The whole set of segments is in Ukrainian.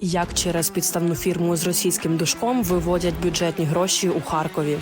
Як через підставну фірму з російським душком виводять бюджетні гроші у Харкові?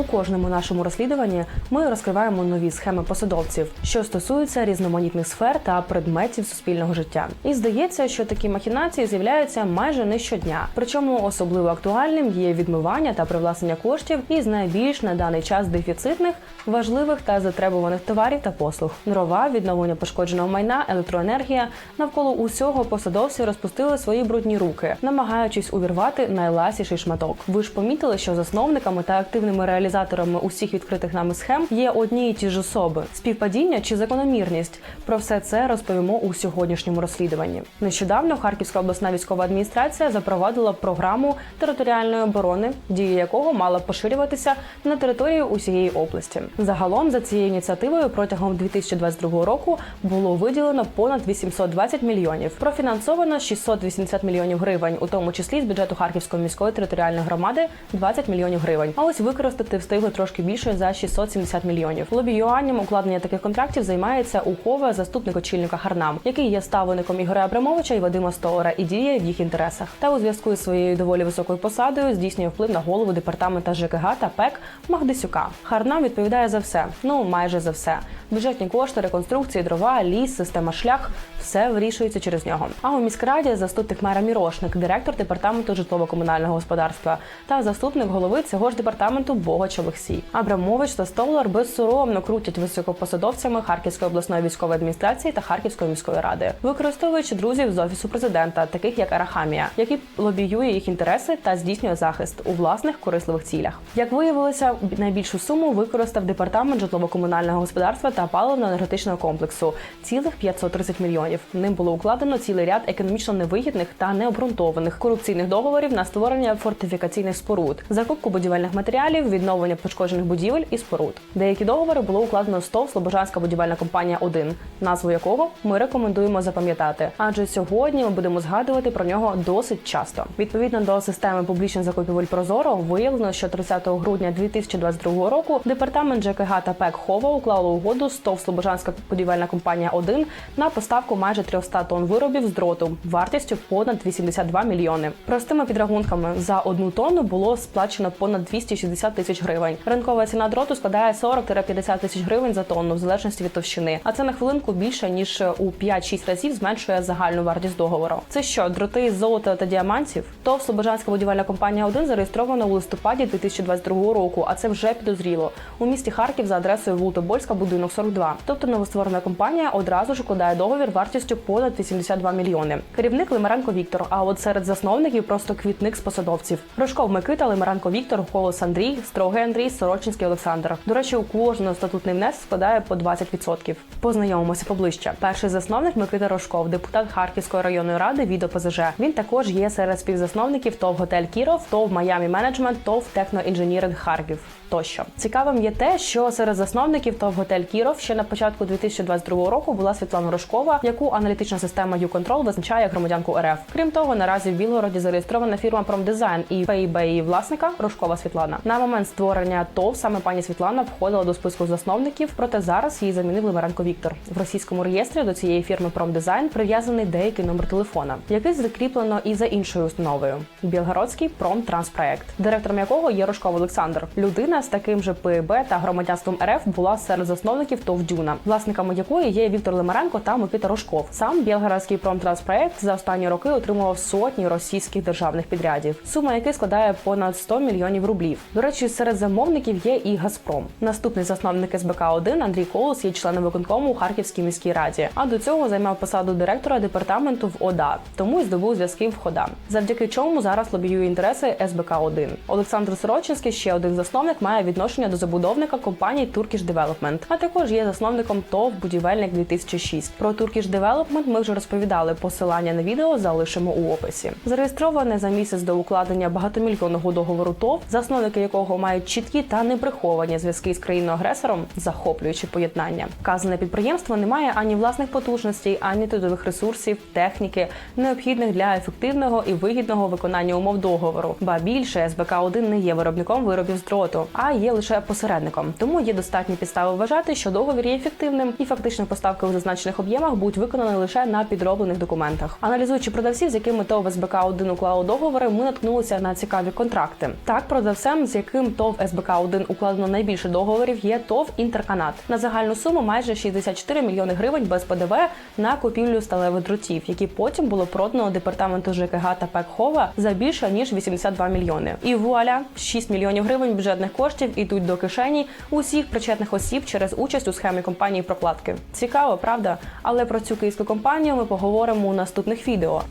У кожному нашому розслідуванні ми розкриваємо нові схеми посадовців, що стосуються різноманітних сфер та предметів суспільного життя. І здається, що такі махінації з'являються майже не щодня. Причому особливо актуальним є відмивання та привласнення коштів із найбільш на даний час дефіцитних, важливих та затребуваних товарів та послуг. Дрова, відновлення пошкодженого майна, електроенергія навколо усього посадовці розпустили свої брудні руки, намагаючись увірвати найласіший шматок. Ви ж помітили, що засновниками та активними реалізаторами усіх відкритих нами схем є одні і ті ж особи: співпадіння чи закономірність. Про все це розповімо у сьогоднішньому розслідуванні. Нещодавно Харківська обласна військова адміністрація запровадила програму територіальної оборони, дія якого мала поширюватися на територію усієї області. Загалом за цією ініціативою протягом 2022 року було виділено понад 820 мільйонів. Профінансовано 680 мільйонів гривень, у тому числі з бюджету Харківської міської територіальної громади 20 мільйонів гривень. А ось використати встигли трошки більше за 670 мільйонів. Лобіюванням укладення таких контрактів займається Ухова, заступник очільника Харнам, який є ставлеником Ігоря Абрамовича і Вадима Столара і діє в їх інтересах. Та у зв'язку із своєю доволі високою посадою здійснює вплив на голову департамента ЖКГ та ПЕК Магдисюка. Харнам відповідає за все, ну майже за все. Бюджетні кошти, реконструкції, дрова, ліс, система шлях все вирішується через нього. А у міськраді заступник мера Мірошник, директор департаменту житлово-комунального господарства та заступник голови цього ж департаменту Богач Олексій. Абрамович та Столар безсоромно крутять високопосадовцями Харківської обласної військової адміністрації та Харківської міської ради, використовуючи друзів з офісу президента, таких як Арахамія, який лобіює їх інтереси та здійснює захист у власних корисливих цілях. Як виявилося, найбільшу суму використав департамент житлово-комунального господарства та паливно-енергетичного комплексу цілих 530 мільйонів. Ним було укладено цілий ряд економічно невигідних та необґрунтованих корупційних договорів на створення фортифікаційних споруд, закупку будівельних матеріалів, відновлення пошкоджених будівель і споруд. Деякі договори було укладено з ТОВ Слобожанська будівельна компанія 1 назву якого ми рекомендуємо запам'ятати. Адже сьогодні ми будемо згадувати про нього досить часто. Відповідно до системи публічних закупівель Прозоро виявлено, що 30 грудня 2022 року департамент ЖКГ та ПЕК Хова уклали угоду з ТОВ Слобожанська будівельна компанія 1 на поставку майже 300 тонн виробів з дроту вартістю понад 82 мільйони. Простими підрахунками за одну тонну було сплачено понад 260 тисяч гривень. Ринкова ціна дроту складає 40-50 тисяч гривень за тонну, в залежності від товщини. А це на хвилинку більше ніж у 5-6 разів зменшує загальну вартість договору. Це що, дроти з золота та діамантів? ТОВ Слобожанська будівельна компанія 1 зареєстрована у листопаді 2022 року, а це вже підозріло. У місті Харків за адресою вулиця Больська, будинок 42. Тобто новостворена компанія одразу ж укладає договір вартістю понад 82 мільйони. Керівник Лимаренко Віктор. А от серед засновників просто квітник з посадовців. Рожков Микита, Лимаренко Віктор, Колос Андрій, Строгий Андрій, Сорочинський Олександр. До речі, у кожного статутний внесок складає по 20%. Познайомимося поближче. Перший засновник Микита Рожков, депутат Харківської районної ради від ОПЗЖ. Він також є серед співзасновників ТОВ Готель Кіров, ТОВ Майами Менеджмент, ТОВ Техноінженіринг Харків. Тощо цікавим є те, що серед засновників ТОВ Готель Кіров ще на початку 2022 року була Світлана Рожкова, яку аналітична система YouControl визначає громадянку РФ. Крім того, наразі в Білгороді зареєстрована фірма Промдизайн і ФейБ її власника Рожкова Світлана. На момент створення ТОВ саме пані Світлана входила до списку засновників, проте зараз її замінив Лимаренко Віктор. В російському реєстрі до цієї фірми Промдизайн прив'язаний деякий номер телефона, який закріплено і за іншою установою Білгородський Промтранспроект, директором якого є Рожков Олександр. Людина з таким же ПИБ та громадянством РФ була серед засновників ТОВ Дюна, власниками якої є Віктор Лимаренко та Микита Рожков. Сам Білгородський промтранспроект за останні роки отримував сотні російських державних підрядів, сума яких складає понад 100 мільйонів рублів. До речі, серед замовників є і Газпром. Наступний засновник СБК 1 Андрій Колос є членом виконкому у Харківській міській раді. А до цього займав посаду директора департаменту в ОДА, тому й здобув зв'язки в ХОДА. Завдяки чому зараз лобіює інтереси СБК 1 Олександр Сорочинський, ще один засновник, має відношення до забудовника компанії Turkish Development, а також є засновником ТОВ Будівельник 2006. Про Turkish Development ми вже розповідали. Посилання на відео залишимо у описі. Зареєстроване за місяць до укладення багатомільйонного договору ТОВ, засновники якого мають чіткі та неприховані зв'язки з країною-агресором, захоплюючи поєднання. Вказане підприємство не має ані власних потужностей, ані трудових ресурсів, техніки, необхідних для ефективного і вигідного виконання умов договору. Ба більше СБК 1 не є виробником виробів з дроту, а є лише посередником. Тому є достатні підстави вважати, що договір є ефективним, і фактично поставки у зазначених об'ємах будуть виконані лише на підроблених документах. Аналізуючи продавців, з якими ТОВ СБК 1 уклало договори, ми наткнулися на цікаві контракти. Так, продавцем, з яким ТОВ СБК 1 укладено найбільше договорів, є ТОВ Інтерканат на загальну суму майже 64 мільйони гривень без ПДВ на купівлю сталевих дротів, які потім було продано департаменту ЖКГ та ПЕК Хова за більше ніж 82 мільйони. І вуаля 6 мільйонів гривень бюджетних коштів ідуть до кишені усіх причетних осіб через участь у схемі компанії прокладки. Цікаво, правда? Але про цю київську компанію ми поговоримо у наступних відео.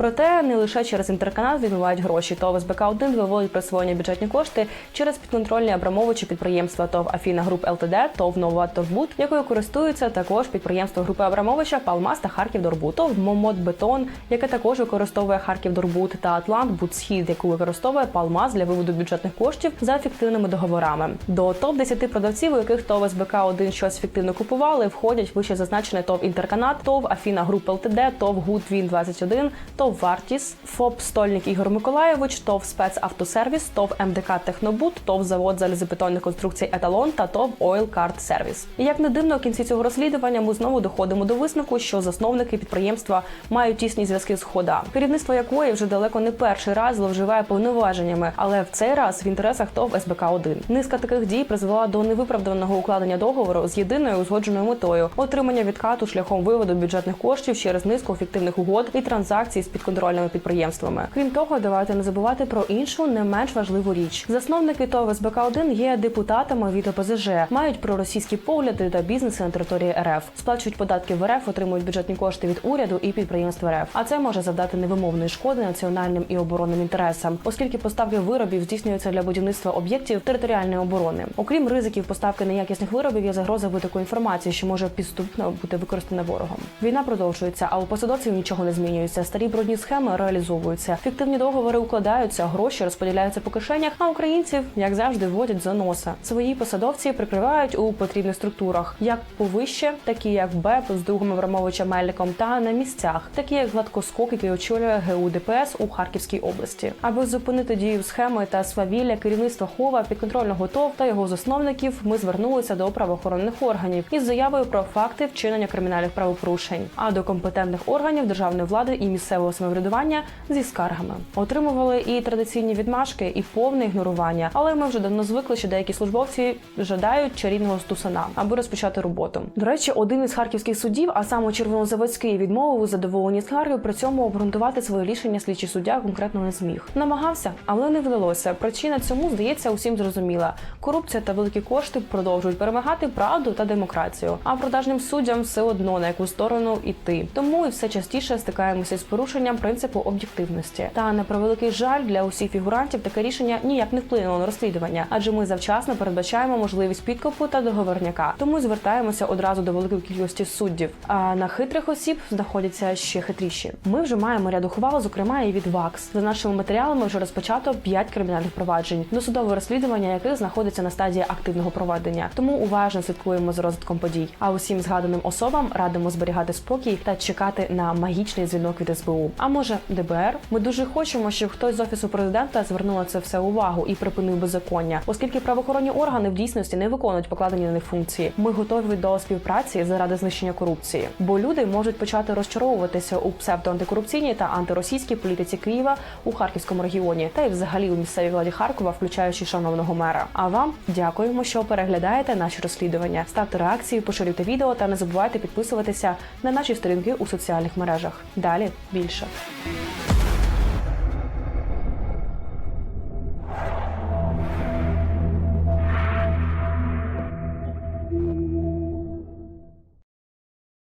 Проте не лише через інтерканал відмивають гроші. ТОВ СБК 1 виводить присвоєні бюджетні кошти через підконтрольні Абрамовичі підприємства ТОВ Афіна Груп ЛТД, ТОВ Новаторбуд, якою користуються також підприємство групи Абрамовича, Палмас та Харків Дорбут, ТОВ Момод Бетон, яке також використовує Харків Дорбут та Атлант Будсхід, яку використовує Палмас для виводу бюджетних коштів за фіктивними договорами. До топ 10 продавців, у яких ТОВ СБК 1 щось фіктивно купували, входять вище зазначене ТОВ Інтерканат, ТОВ Афіна Груп ЛТД, ТОВ Гуд Він 21 ТОВ Вартіс, ФОП Стольник Ігор Миколаєвич, ТОВ Спецавтосервіс, ТОВ МДК Технобуд, ТОВ Завод залізобетонних конструкцій Еталон та ТОВ Ойл Карт Сервіс. І як не дивно, в кінці цього розслідування ми знову доходимо до висновку, що засновники підприємства мають тісні зв'язки з хода, керівництво якої вже далеко не перший раз зловживає повноваженнями, але в цей раз в інтересах ТОВ СБК 1 Низка таких дій призвела до невиправданого укладення договору з єдиною узгодженою метою отримання відкату шляхом виводу бюджетних коштів через низку фіктивних угод і транзакцій з підконтрольними підприємствами. Крім того, давайте не забувати про іншу не менш важливу річ. Засновники ТОВ СБК 1 є депутатами від ОПЗЖ, мають проросійські погляди та бізнеси на території РФ, сплачують податки в РФ, отримують бюджетні кошти від уряду і підприємств РФ. А це може завдати невимовної шкоди національним і оборонним інтересам, оскільки поставки виробів здійснюються для будівництва об'єктів територіальної оборони. Окрім ризиків поставки неякісних виробів, є загроза витоку інформації, що може підступно бути використана ворогом. Війна продовжується, а у посадовців нічого не змінюється. Старі брудні схеми реалізовуються. Фіктивні договори укладаються, гроші розподіляються по кишенях. А українців, як завжди, вводять за носа. Свої посадовці прикривають у потрібних структурах, як повище, такі як БЕП з другом Аврамовича Мельником, та на місцях, такі як гладкоскок, який очолює ГУ ДПС у Харківській області, аби зупинити дію схеми та свавілля керівництва хова підконтрольного ТОВ та його засновників. Ми звернулися до правоохоронних органів із заявою про факти вчинення кримінальних правопорушень, а до компетентних органів державної влади і місцевого самоврядування зі скаргами отримували і традиційні відмашки, і повне ігнорування. Але ми вже давно звикли, що деякі службовці жадають чарівного стусана, аби розпочати роботу. До речі, один із харківських судів, а саме Червонозаводський, відмовив у задоволенні скарги. При цьому обґрунтувати своє рішення слідчий суддя конкретно не зміг. Намагався, але не вдалося. Причина цьому здається усім зрозуміла. Корупція та великі кошти продовжують перемагати правду та демократію. А продажним суддям все одно на яку сторону йти. Тому і все частіше стикаємося з порушенням принципу об'єктивності. Та на превеликий жаль для усіх фігурантів таке рішення ніяк не вплинуло на розслідування, адже ми завчасно передбачаємо можливість підкопу та договорняка. Тому звертаємося одразу до великої кількості суддів. А на хитрих осіб знаходяться ще хитріші. Ми вже маємо ряд ухвал, зокрема і від ВАКС. За нашими матеріалами вже розпочато 5 кримінальних проваджень, досудове розслідування яких знаходиться на стадії активного проведення. Тому уважно слідкуємо за розвитком подій. А усім згаданим особам радимо зберігати спокій та чекати на магічний дзвінок від СБУ. А може ДБР? Ми дуже хочемо, щоб хтось з офісу президента звернув на це все увагу і припинив беззаконня, оскільки правоохоронні органи в дійсності не виконують покладені на них функції. Ми готові до співпраці заради знищення корупції, бо люди можуть почати розчаровуватися у псевдоантикорупційній та антиросійській політиці Києва у харківському регіоні, та й взагалі у місцевій владі Харкова, включаючи шановного мера. А вам дякуємо, що переглядаєте наші розслідування. Ставте реакції, поширюйте відео та не забувайте підписуватися на наші сторінки у соціальних мережах. Далі більше. Dankeschön.